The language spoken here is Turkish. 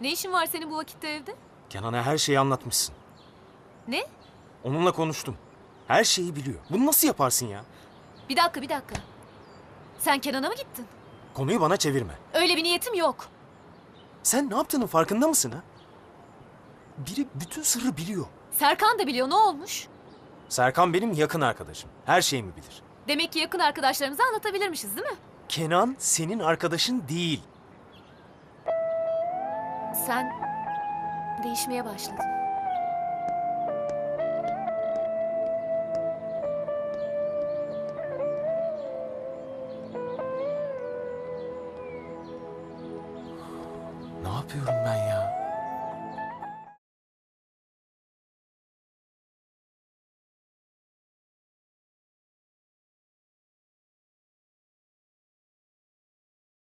Ne işin var senin bu vakitte evde? Kenan'a her şeyi anlatmışsın. Ne? Onunla konuştum. Her şeyi biliyor. Bunu nasıl yaparsın ya? Bir dakika bir dakika. Sen Kenan'a mı gittin? Konuyu bana çevirme. Öyle bir niyetim yok. Sen ne yaptığının farkında mısın ha? Biri bütün sırrı biliyor. Serkan da biliyor ne olmuş? Serkan benim yakın arkadaşım. Her şeyimi bilir. Demek ki yakın arkadaşlarımıza anlatabilirmişiz değil mi? Kenan senin arkadaşın değil. Sen değişmeye başladın. Ne yapıyorum ben ya?